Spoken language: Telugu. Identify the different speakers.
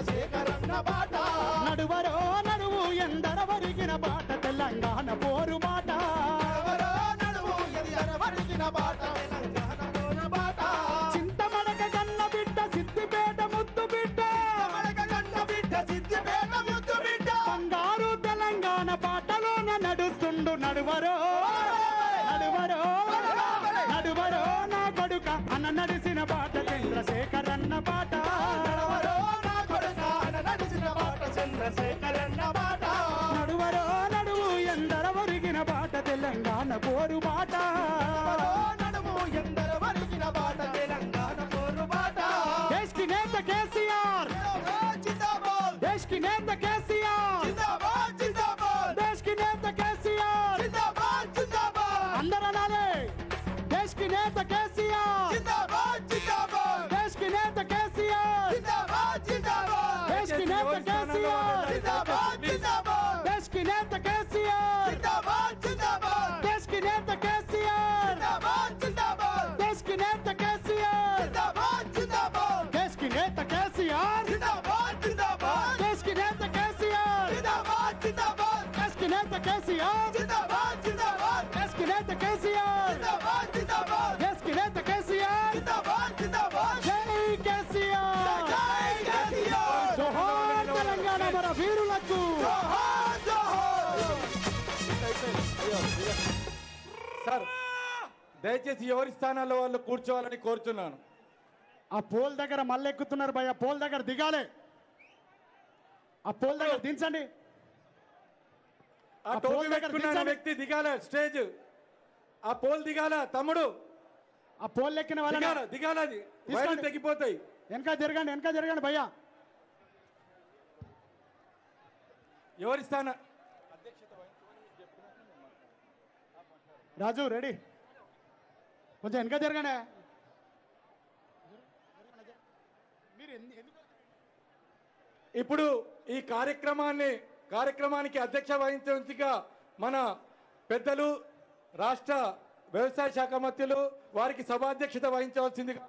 Speaker 1: చంద్రశేఖరన్న బాట.
Speaker 2: నడువరో నడువు ఎందరవరిగిన బాట తెలంగాణ పోరు మాట.
Speaker 1: ఎవరో నడువు ఎందరవరిగిన బాట
Speaker 2: చింతమడక కన్న బిడ్డ సిద్దిపేట ముద్దు బిడ్డ.
Speaker 1: మడక గంట బిడ్డ సిద్ధిపేట ముద్దు బిడ్డ.
Speaker 2: బంగారు తెలంగాణ బాటలోన నడుస్తుండు నడువరో నడువరో! నడువరో నా కొడుక అన్న నడిసిన బాట
Speaker 1: नेता केसीआर। जिंदाबाद
Speaker 2: देश की नेता केसीआर। जिंदाबाद जिंदाबाद। देश की
Speaker 1: नेता केसीआर। जिंदाबाद जिंदाबाद। अंदर अनाले देश
Speaker 2: की नेता केसीआर। కేసీఆర్
Speaker 1: జిందాబాద్ జిందాబాద్
Speaker 2: దేశ్కి నేత కేసీఆర్
Speaker 1: జిందాబాద్ జిందాబాద్
Speaker 2: దేశ్కి నేత కేసీఆర్
Speaker 1: జిందాబాద్ జిందాబాద్
Speaker 2: జై కేసీఆర్
Speaker 1: జై కేసీఆర్
Speaker 2: జోహార్ తెలంగాణ మన వీరులకు
Speaker 1: జోహార్ జోహార్
Speaker 3: సార్ దయచేసి ఎవరి స్థానాల్లో వాళ్ళు కూర్చోవాలని కోరుతున్నాను
Speaker 2: ఆ పోల్ దగ్గర మళ్ళీ ఎక్కుతున్నారు భయ పోల్ దగ్గర దిగాలి. ఆ పోల్ దగ్గర దించండి.
Speaker 3: ఆ టోపీ పెట్టుకున్న. వ్యక్తి దిగాల స్టేజ్. ఆ పోల్ దిగాల తమ్ముడు.
Speaker 2: ఆ పోల్ ఎక్కిన వాళ్ళని
Speaker 3: దిగాల అది. తెగిపోతాయి.
Speaker 2: వెనక జరగండి వెనక జరగండి భయ్యా.
Speaker 3: ఎవరి స్థాన
Speaker 2: రాజు రెడీ. కొంచెం వెనక జరగండి మీరు ఎందు- ఎందుకు
Speaker 3: ఇప్పుడు ఈ కార్యక్రమాన్ని కార్యక్రమానికి అధ్యక్ష వహించగా మన పెద్దలు రాష్ట్ర వ్యవసాయ శాఖ మంత్రులు వారికి సభాధ్యక్షత వహించవలసిందిగా